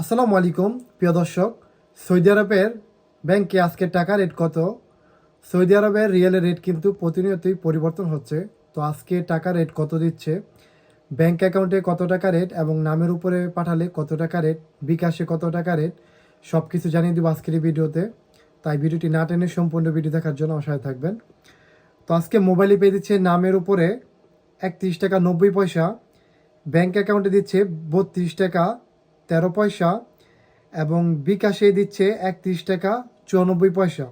আসসালামু আলাইকুম, প্রিয় দর্শক। সৌদি আরবের ব্যাংকে আজকে টাকা রেট কত? সৌদি আরবের রিয়েলের রেট কিন্তু প্রতিনিয়তই পরিবর্তন হচ্ছে। তো আজকে টাকা রেট কত দিচ্ছে? ব্যাংক অ্যাকাউন্টে কত টাকা রেট এবং নামের উপরে পাঠালে কত টাকা রেট? বিকাশে কত টাকা রেট? সব কিছু জানিয়ে দেবো আজকের এই ভিডিওতে। তাই ভিডিওটি না টেনে সম্পূর্ণ ভিডিও দেখার জন্য সাথে থাকবেন। তো আজকে মোবাইলে পেয়ে দিচ্ছে নামের উপরে একত্রিশ টাকা নব্বই পয়সা। ব্যাংক অ্যাকাউন্টে দিচ্ছে বত্রিশ টাকা তেরো পয়সা এবং বিকাশে দিচ্ছে একত্রিশ টাকা চুরানব্বই পয়সা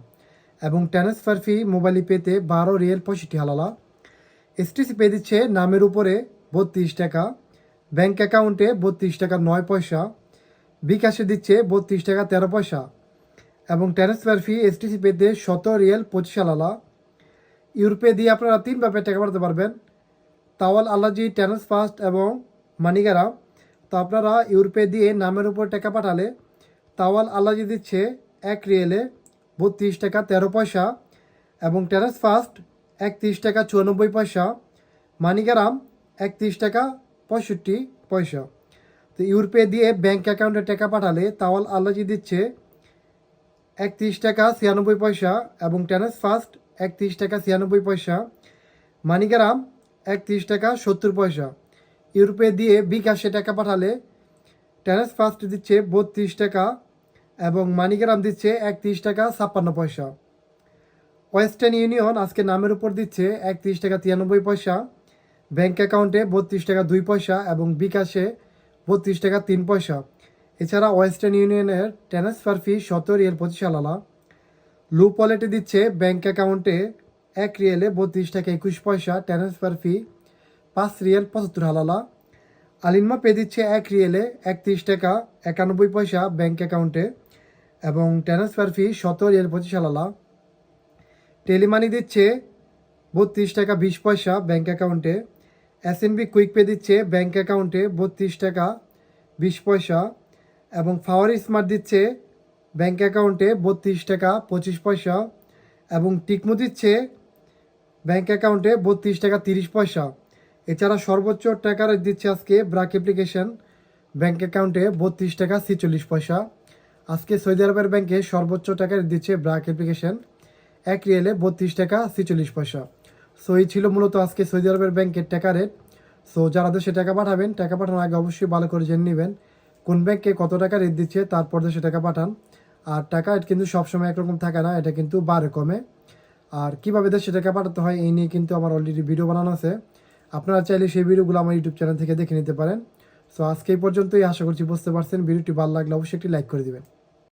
এবং ট্রান্সফার ফি মোবাইলে পেতে বারো রিয়েল পঁয়ষট্টি হালালা। এসটিসি পে দিচ্ছে নামের উপরে বত্রিশ টাকা ব্যাংক অ্যাকাউন্টে বত্রিশ টাকা নয় পয়সা, বিকাশে দিচ্ছে বত্রিশ টাকা তেরো পয়সা এবং ট্রান্সফার ফি এসটিসি পেতে শত রিয়েল পঁচিশ হালালা। ইউরোপে দিয়ে আপনারা তিন ভাবে টাকা পাঠাতে পারবেন। তাওয়াল, আল্লাজি ট্যানস ফাস্ট এবং মানিগারা। তো আপনারা ইউরোপে দিয়ে নামের উপর টাকা পাঠালে তাওয়াল আল্লাজি দিচ্ছে, এক রিয়েলে বত্রিশ টাকা তেরো পয়সা এবং ট্যানস ফাস্ট একত্রিশ টাকা চুরানব্বই পয়সা, মানিগারাম একত্রিশ টাকা পঁয়ষট্টি পয়সা। তো ইউরোপে দিয়ে ব্যাঙ্ক অ্যাকাউন্টে টাকা পাঠালে তাওয়াল আল্লাজি দিচ্ছে, একত্রিশ টাকা ছিয়ানব্বই পয়সা এবং ট্যানস ফাস্ট একত্রিশ টাকা ছিয়ানব্বই পয়সা, মানিগ্রাম একত্রিশ টাকা সত্তর পয়সা। ইউরোপে দিয়ে বিকাশে টাকা পাঠালে ট্যানস ফার্স্ট দিচ্ছে বত্রিশ টাকা এবং মানিগ্রাম দিচ্ছে একত্রিশ টাকা ছাপ্পান্ন পয়সা। ওয়েস্টার্ন ইউনিয়ন আজকে নামের উপর দিচ্ছে একত্রিশ টাকা তিরানব্বই পয়সা, ব্যাংক অ্যাকাউন্টে বত্রিশ টাকা দুই পয়সা এবং বিকাশে বত্রিশ টাকা তিন পয়সা। এছাড়া ওয়েস্টার্ন ইউনিয়নের ট্রান্সফার ফি সতেরো রিয়েল পঁচিশ আলালা। লুপ ওয়ালেটে দিচ্ছে ব্যাংক অ্যাকাউন্টে এক রিয়েলে বত্রিশ টাকা একুশ পয়সা ট্রান্সফার ফি পাঁচ রিয়েল পঁচাত্তর হালালা। আলিনমা পে দিচ্ছে এক রিয়েলে একত্রিশ টাকা একানব্বই পয়সা ব্যাংক অ্যাকাউন্টে এবং ট্রান্সফার ফি সতেরো রিয়েল পঁচিশ হালালা। টেলিমানি দিচ্ছে বত্রিশ টাকা বিশ পয়সা ব্যাংক অ্যাকাউন্টে। এসএনবি কুইক পে দিচ্ছে ব্যাংক অ্যাকাউন্টে বত্রিশ টাকা বিশ পয়সা এবং ফাওয়ার স্মার্ট দিচ্ছে ব্যাংক অ্যাকাউন্টে বত্রিশ টাকা পঁচিশ পয়সা এবং টিকমু দিচ্ছে ব্যাংক অ্যাকাউন্টে বত্রিশ টাকা তিরিশ পয়সা। এছাড়া সর্বোচ্চ টাকা rate দিচ্ছে আজকে ব্রাক অ্যাপ্লিকেশন ব্যাঙ্ক অ্যাকাউন্টে বত্রিশ টাকা ছিচল্লিশ পয়সা। আজকে সৌদি আরবের ব্যাংকে সর্বোচ্চ টাকা rate দিচ্ছে ব্রাক অ্যাপ্লিকেশন এক রিয়েলে বত্রিশ টাকা ছিচল্লিশ পয়সা। সো এই ছিল মূলত আজকে সৌদি আরবের ব্যাংকের টাকা রেট সো যারা দেশে টাকা পাঠাবেন, টাকা পাঠানোর আগে অবশ্যই ভালো করে জেনে নেবেন কোন ব্যাংকে কত টাকা রেট দিচ্ছে, তারপর দেশে টাকা পাঠান। আর টাকা কিন্তু সবসময় একরকম থাকে না, এটা কিন্তু বাড়ে কমে। আর কীভাবে দেশে টাকা পাঠাতে হয়, এই নিয়ে কিন্তু আমার অলরেডি ভিডিও বানানো আছে। আপনারা চাইলে সেই ভিডিওগুলো আমার ইউটিউব চ্যানেল থেকে দেখে নিতে পারেন। সো আজকে এই পর্যন্তই। আশা করছি বুঝতে পারছেন। ভিডিওটি ভালো লাগলে অবশ্যই একটি লাইক করে দিবেন।